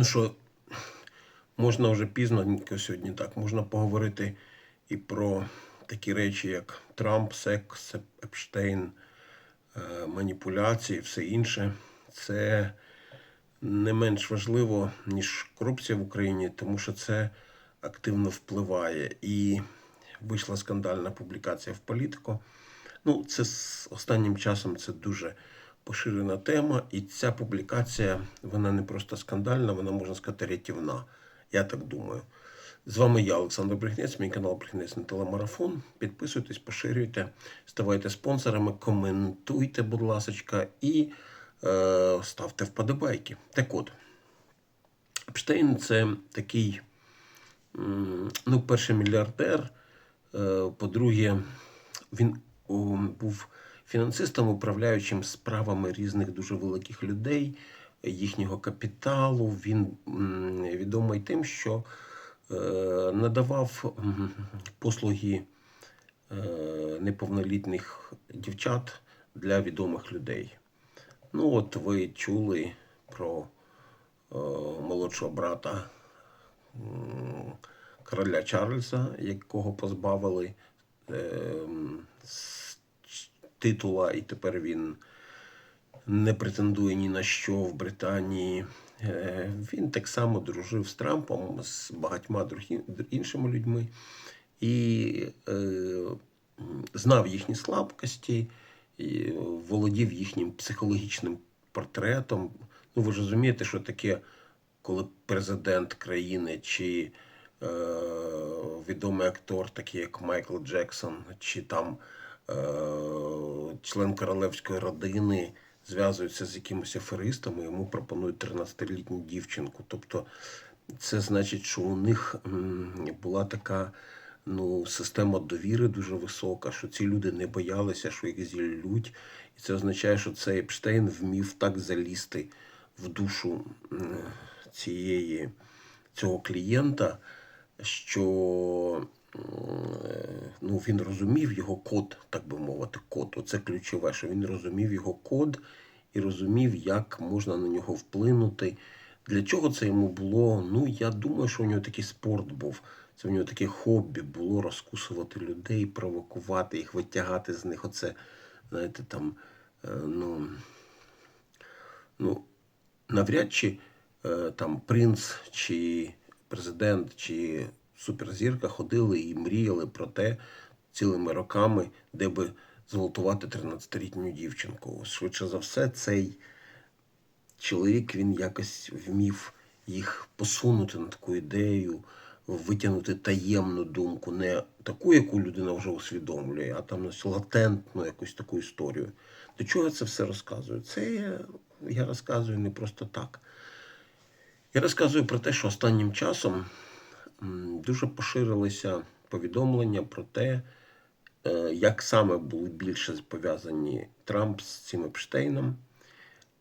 Ну що, можна вже пізненько сьогодні так, можна поговорити і про такі речі, як Трамп, секс, Епштейн, е, маніпуляції, все інше. Це не менш важливо, ніж корупція в Україні, тому що це активно впливає. І вийшла скандальна публікація в політико. Ну, це з останнім часом це дуже поширена тема, і ця публікація вона не просто скандальна, вона можна сказати рятівна. Я так думаю. З вами я, Олександр Брехнець, мій канал Брехнець на телемарафон. Підписуйтесь, поширюйте, ставайте спонсорами, коментуйте, будь ласка, і е, ставте вподобайки. Так от, Епштейн це такий, ну, перший мільярдер. Е, По-друге, він був фінансистом, управляючим справами різних дуже великих людей, їхнього капіталу. Він відомий тим, що е, надавав послуги е, неповнолітніх дівчат для відомих людей. Ну, от ви чули про е, молодшого брата короля Чарльза, якого позбавили е, титула, і тепер він не претендує ні на що в Британії. Е, Він так само дружив з Трампом, з багатьма іншими людьми і е, знав їхні слабкості, і володів їхнім психологічним портретом. Ну, ви ж розумієте, що таке, коли президент країни чи е, відомий актор, такий як Майкл Джексон, чи там член королевської родини зв'язуються з якимось аферистами, йому пропонують 13-літню дівчинку. Тобто це значить, що у них була така ну, система довіри дуже висока, що ці люди не боялися, що їх зіллють. І це означає, що цей Епштейн вмів так залізти в душу цієї, цього клієнта, що ну, він розумів його код, так би мовити, код. Оце ключове, що він розумів його код і розумів, як можна на нього вплинути. Для чого це йому було? Ну, я думаю, що у нього такий спорт був. Це у нього таке хобі було розкусувати людей, провокувати їх, витягати з них. Оце, знаєте, там, е, ну, ну, навряд чи е, там принц, чи президент, чи суперзірка ходили і мріяли про те цілими роками, де би зґвалтувати 13-літню дівчинку. Швидше за все, цей чоловік він якось вмів їх посунути на таку ідею, витягнути таємну думку, не таку, яку людина вже усвідомлює, а там латентну якусь таку історію. До чого я це все розказую? Це я, я розказую не просто так. Я розказую про те, що останнім часом дуже поширилися повідомлення про те, е, як саме були більше пов'язані Трамп з цим Епштейном,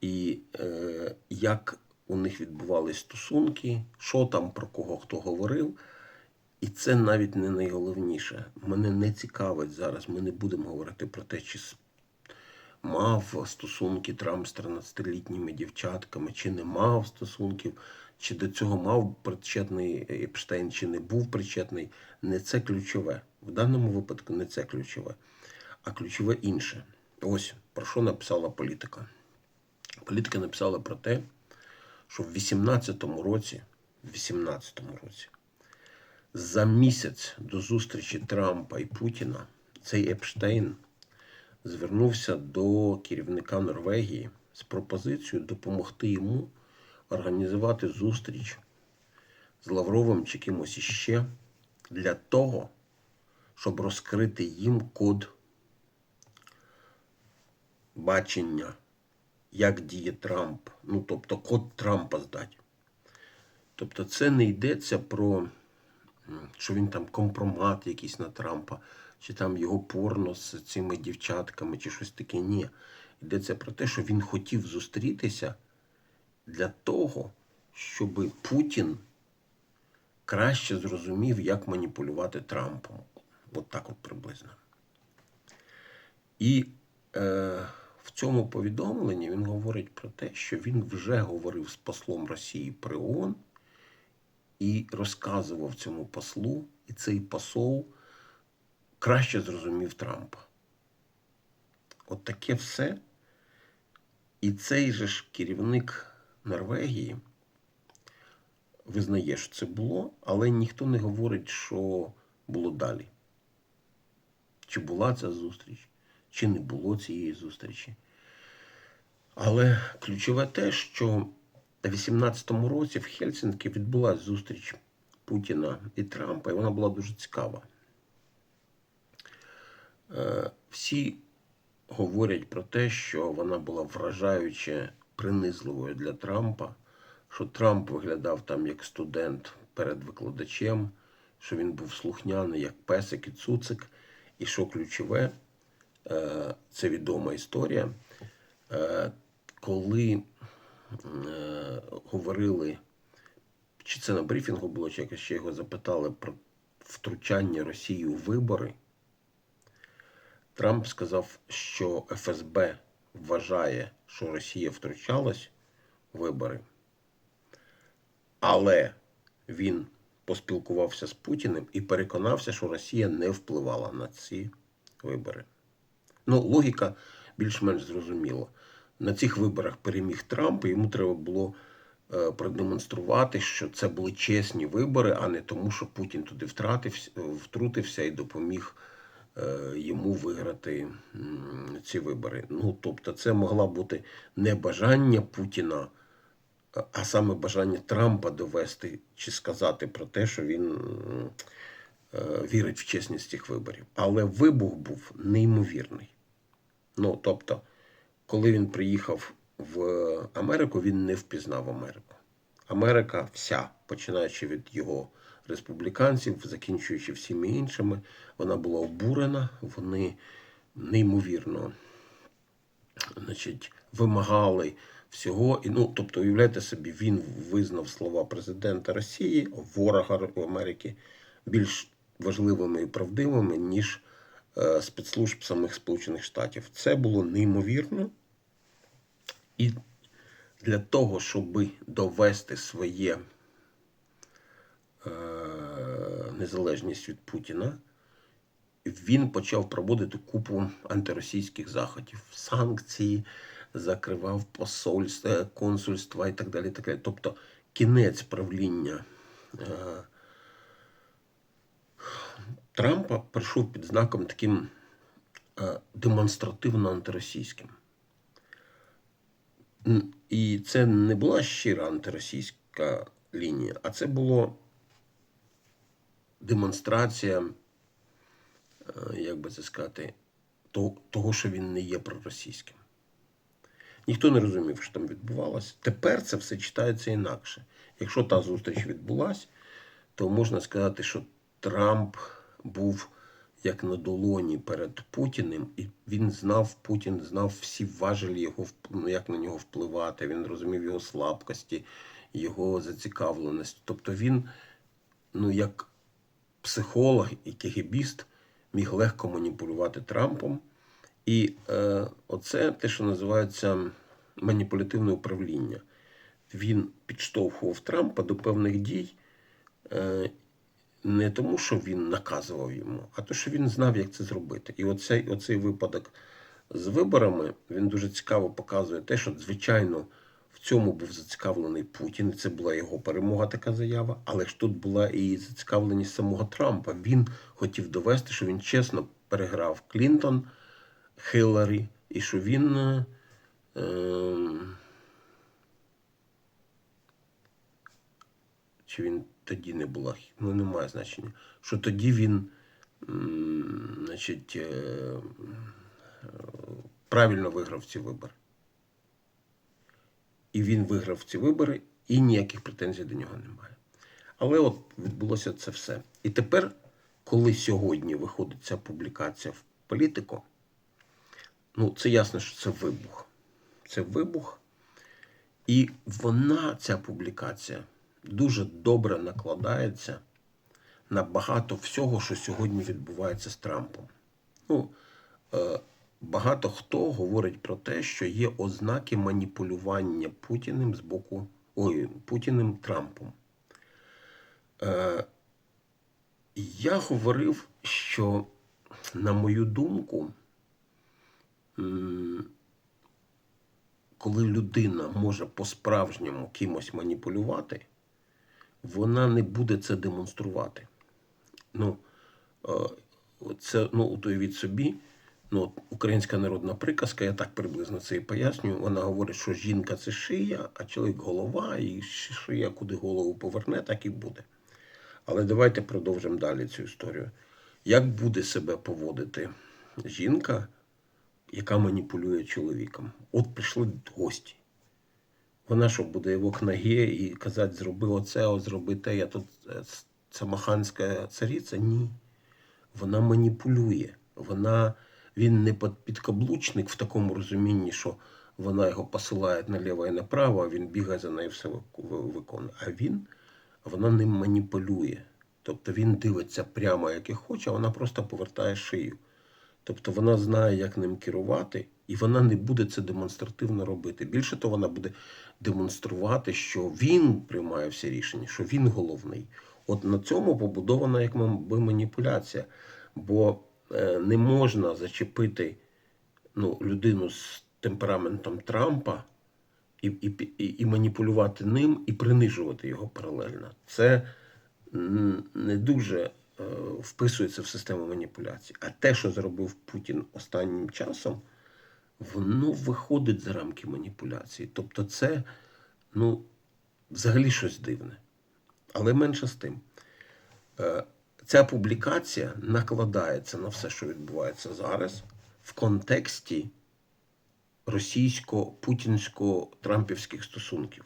і е, як у них відбувались стосунки, що там про кого хто говорив. І це навіть не найголовніше. Мене не цікавить зараз. Ми не будемо говорити про те, чи мав стосунки Трамп з 13-літніми дівчатками, чи не мав стосунків, чи до цього мав причетний Епштейн, чи не був причетний. Не це ключове. В даному випадку не це ключове, а ключове інше. Ось про що написала політика. Політика написала про те, що в 18-му році, в 18-му році, за місяць до зустрічі Трампа і Путіна цей Епштейн звернувся до керівника Норвегії з пропозицією допомогти йому організувати зустріч з Лавровим чи кимось іще для того, щоб розкрити їм код бачення, як діє Трамп. Ну, тобто код Трампа здати. Тобто це не йдеться про, що він там компромат якийсь на Трампа, чи там його порно з цими дівчатками, чи щось таке. Ні. Йдеться про те, що він хотів зустрітися для того, щоб Путін краще зрозумів, як маніпулювати Трампом. От так от приблизно. І е, в цьому повідомленні він говорить про те, що він вже говорив з послом Росії при ООН і розказував цьому послу, і цей посол краще зрозумів Трампа. От таке все. І цей же ж керівник Норвегії визнає, що це було, але ніхто не говорить, що було далі. Чи була ця зустріч, чи не було цієї зустрічі. Але ключове те, що в 18-му році в Хельсинкі відбулася зустріч Путіна і Трампа, і вона була дуже цікава. Е, Всі говорять про те, що вона була вражаюче принизливою для Трампа, що Трамп виглядав там як студент перед викладачем, що він був слухняний як песик і цуцик, і що ключове, е, це відома історія, е, коли е, говорили, чи це на брифінгу було, чи якось ще його запитали про втручання Росії у вибори. Трамп сказав, що ФСБ вважає, що Росія втручалась у вибори, але він поспілкувався з Путіним і переконався, що Росія не впливала на ці вибори. Ну, логіка більш-менш зрозуміла. На цих виборах переміг Трамп, і йому треба було е, продемонструвати, що це були чесні вибори, а не тому, що Путін туди втратився, втрутився і допоміг йому виграти ці вибори. Ну, тобто, це могла бути не бажання Путіна, а- а саме бажання Трампа довести чи сказати про те, що він е, вірить в чесність цих виборів. Але вибух був неймовірний. Ну, тобто, коли він приїхав в Америку, він не впізнав Америку. Америка вся, починаючи від його республіканців, закінчуючи всіми іншими, вона була обурена, вони неймовірно значить, вимагали всього. І, ну, тобто, уявляєте собі, він визнав слова президента Росії, ворога Америки, більш важливими і правдивими, ніж е, спецслужб самих Сполучених Штатів. Це було неймовірно. І для того, щоб довести своє е, незалежність від Путіна, він почав проводити купу антиросійських заходів, санкції, закривав посольства, консульства і так далі. Так далі. Тобто кінець правління е, Трампа прийшов під знаком таким е, демонстративно антиросійським. І це не була щира антиросійська лінія, а це було демонстрація, е, як би це сказати, того, що він не є проросійським. Ніхто не розумів, що там відбувалося. Тепер це все читається інакше. Якщо та зустріч відбулася, то можна сказати, що Трамп був як на долоні перед Путіним, і він знав, Путін знав всі важелі його ну, як на нього впливати. Він розумів його слабкості, його зацікавленість. Тобто він, ну як психолог і кегебіст, міг легко маніпулювати Трампом. І е, оце те, що називається маніпулятивне управління. Він підштовхував Трампа до певних дій е, не тому, що він наказував йому, а то, що він знав, як це зробити. І оцей, оцей випадок з виборами він дуже цікаво показує те, що, звичайно, в цьому був зацікавлений Путін, і це була його перемога, така заява. Але ж тут була і зацікавленість самого Трампа. Він хотів довести, що він чесно переграв Клінтон, Хилларі, і що він. е, ем, чи він тоді не була, ну немає значення. Що тоді він значить, е, е, правильно виграв ці вибори. І він виграв ці вибори, і ніяких претензій до нього немає. Але от відбулося це все. І тепер, коли сьогодні виходить ця публікація в політику, ну це ясно, що це вибух. Це вибух. І вона, ця публікація, дуже добре накладається на багато всього, що сьогодні відбувається з Трампом. Ну, е, багато хто говорить про те, що є ознаки маніпулювання Путіним з боку ой, Путіним Трампом. Е, я говорив, що, на мою думку, коли людина може по-справжньому кимось маніпулювати, вона не буде це демонструвати. Ну, е, це, ну, уявіть собі, ну, українська народна приказка, я так приблизно це і пояснюю. Вона говорить, що жінка це шия, а чоловік голова, і шия, куди голову поверне, так і буде. Але давайте продовжимо далі цю історію. Як буде себе поводити жінка, яка маніпулює чоловіком? От прийшли гості. Вона що буде його к і казати, зроби оце, о, зроби те, я тут е, ц- самоханська цариця? Ні. Вона маніпулює. Вона, він не під- підкаблучник в такому розумінні, що вона його посилає наліво і направо, а він бігає за нею все виконує. А він, вона ним маніпулює. Тобто він дивиться прямо, як і хоче, а вона просто повертає шию. Тобто вона знає, як ним керувати, і вона не буде це демонстративно робити. Більше того, вона буде демонструвати, що він приймає всі рішення, що він головний. От на цьому побудована як би маніпуляція. Бо не можна зачепити ну, людину з темпераментом Трампа і, і, і, маніпулювати ним, і принижувати його паралельно. Це не дуже е, вписується в систему маніпуляцій. А те, що зробив Путін останнім часом, воно виходить за рамки маніпуляції. Тобто, це ну, взагалі щось дивне. Але менше з тим. Ця публікація накладається на все, що відбувається зараз, в контексті російсько-путінсько-трампівських стосунків.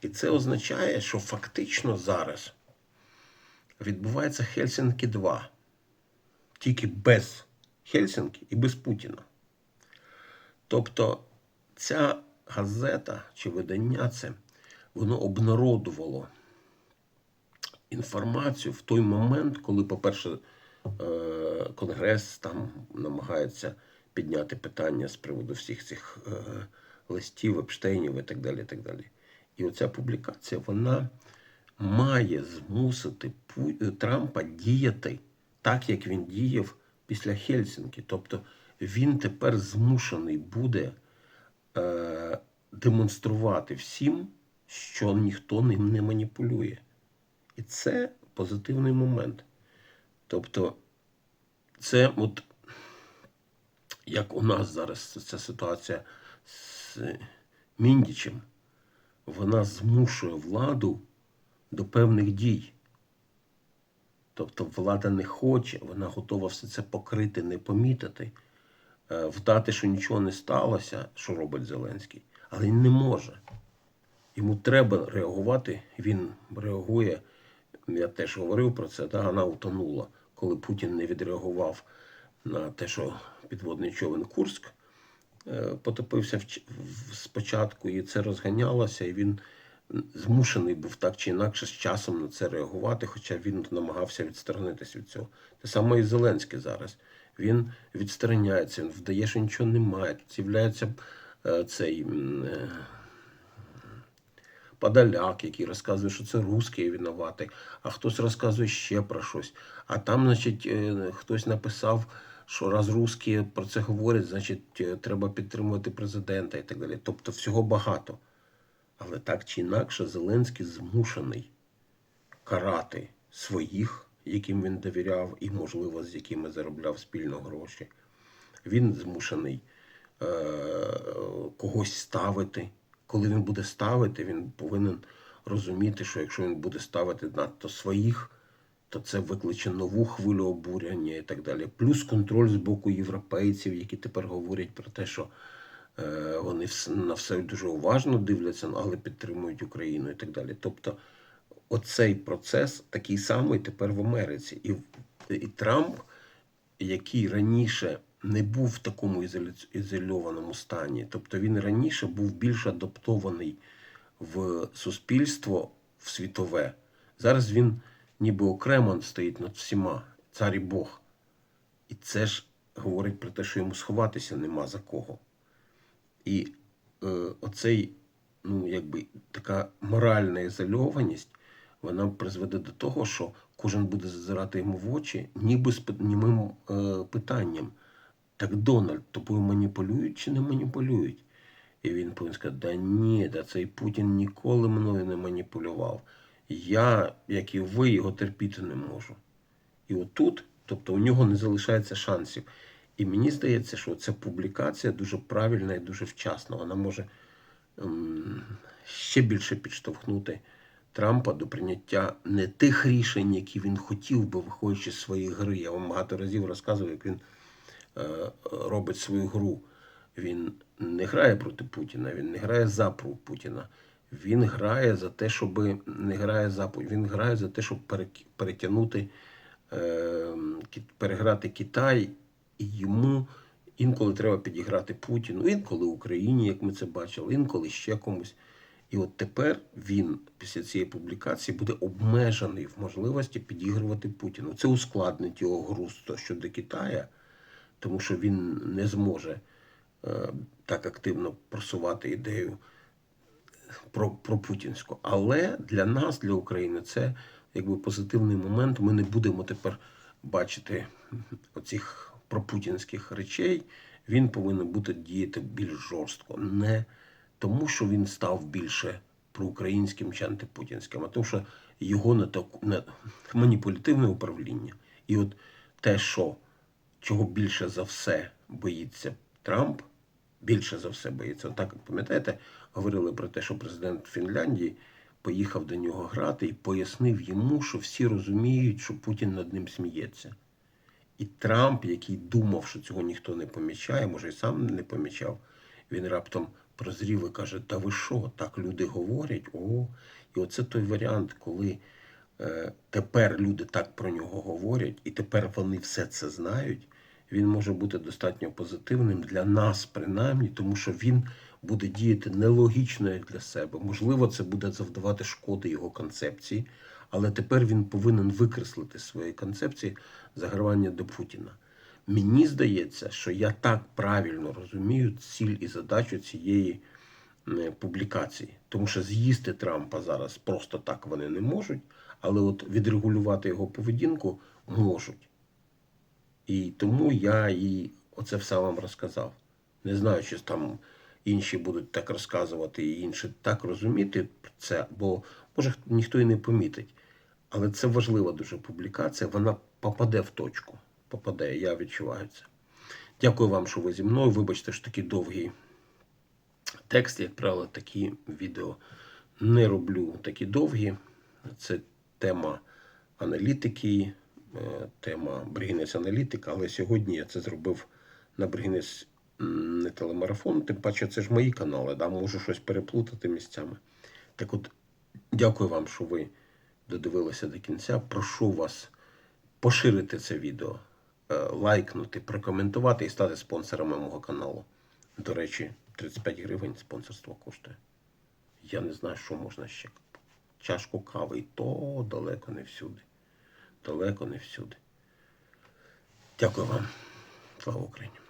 І це означає, що фактично зараз відбувається Хельсінкі 2, тільки без Хельсінкі і без Путіна. Тобто ця газета чи видання це воно обнародувало інформацію в той момент, коли, по-перше, е, Конгрес там намагається підняти питання з приводу всіх цих е, листів, Епштейнів і так далі. І, так далі. і оця публікація вона має змусити Трампа діяти так, як він діяв після Хельсінки. Тобто він тепер змушений буде е, демонструвати всім, що ніхто ним не маніпулює. І це позитивний момент. Тобто, це от як у нас зараз ця ситуація з Міндічем, вона змушує владу до певних дій. Тобто влада не хоче, вона готова все це покрити, не помітити, е, вдати, що нічого не сталося, що робить Зеленський, але він не може. Йому треба реагувати, він реагує. Я теж говорив про це, да, вона утонула, коли Путін не відреагував на те, що підводний човен Курськ е, потопився спочатку, і це розганялося, і він змушений був так чи інакше з часом на це реагувати, хоча він намагався відсторонитись від цього. Те саме і Зеленський зараз. Він відстороняється, він вдає, що нічого немає. З'являється е, цей. Е, Подоляк, який розказує, що це русський винуватий, а хтось розказує ще про щось. А там, значить, е, хтось написав, що раз русські про це говорять, значить, е, треба підтримувати президента і так далі. Тобто всього багато. Але так чи інакше, Зеленський змушений карати своїх, яким він довіряв, і, можливо, з якими заробляв спільно гроші. Він змушений е, когось ставити. Коли він буде ставити, він повинен розуміти, що якщо він буде ставити надто своїх, то це викличе нову хвилю обурення і так далі. Плюс контроль з боку європейців, які тепер говорять про те, що е, вони на все дуже уважно дивляться, але підтримують Україну і так далі. Тобто, оцей процес такий самий тепер в Америці. І, і Трамп, який раніше не був в такому ізольованому стані, тобто він раніше був більш адаптований в суспільство, в світове. Зараз він ніби окремо стоїть над всіма, цар і Бог. І це ж говорить про те, що йому сховатися нема за кого. І е, оцей, ну, якби така моральна ізольованість, вона призведе до того, що кожен буде зазирати йому в очі, ніби з німим е, питанням. Так Дональд, тобою маніпулюють чи не маніпулюють? І він повинен сказати, да ні, да цей Путін ніколи мною не маніпулював. Я, як і ви, його терпіти не можу. І отут, тобто у нього не залишається шансів. І мені здається, що ця публікація дуже правильна і дуже вчасна. Вона може ем, ще більше підштовхнути Трампа до прийняття не тих рішень, які він хотів би, виходячи з своєї гри. Я вам багато разів розказував, як він робить свою гру. Він не грає проти Путіна, він не грає за Путіна. Він грає за те, щоб не грає за Він грає за те, щоб перетягнути, е, переграти Китай, і йому інколи треба підіграти Путіну, інколи Україні, як ми це бачили, інколи ще комусь. І от тепер він після цієї публікації буде обмежений в можливості підігрувати Путіну. Це ускладнить його гру щодо Китая, тому що він не зможе е, так активно просувати ідею про, про путінську. Але для нас, для України, це якби позитивний момент. Ми не будемо тепер бачити оцих пропутінських речей. Він повинен бути діяти більш жорстко. Не тому, що він став більше проукраїнським чи антипутінським, а тому, що його не, маніпулятивне управління. І от те, що чого більше за все боїться Трамп, більше за все боїться. Отак, пам'ятаєте, говорили про те, що президент Фінляндії поїхав до нього грати і пояснив йому, що всі розуміють, що Путін над ним сміється. І Трамп, який думав, що цього ніхто не помічає, може, і сам не помічав, він раптом прозрів і каже: Та ви що, так люди говорять? О, і оце той варіант, коли е, тепер люди так про нього говорять, і тепер вони все це знають. Він може бути достатньо позитивним для нас, принаймні, тому що він буде діяти нелогічно як для себе. Можливо, це буде завдавати шкоди його концепції, але тепер він повинен викреслити з своєї концепції загравання до Путіна. Мені здається, що я так правильно розумію ціль і задачу цієї е, публікації. Тому що з'їсти Трампа зараз просто так вони не можуть, але от відрегулювати його поведінку можуть. І тому я і оце все вам розказав. Не знаю, чи там інші будуть так розказувати і інші так розуміти це, бо може ніхто і не помітить. Але це важлива дуже публікація, вона попаде в точку. Попаде, я відчуваю це. Дякую вам, що ви зі мною. Вибачте, що такий довгий текст, як правило, такі відео не роблю такі довгі. Це тема аналітики, тема Бригінець аналітика, але сьогодні я це зробив на Бригінець м, не телемарафон, тим паче це ж мої канали, да, можу щось переплутати місцями. Так от, дякую вам, що ви додивилися до кінця. Прошу вас поширити це відео, е, лайкнути, прокоментувати і стати спонсорами мого каналу. До речі, 35 гривень спонсорство коштує. Я не знаю, що можна ще. Чашку кави, і то далеко не всюди. Далеко не всюди. Дякую вам. Слава Україні!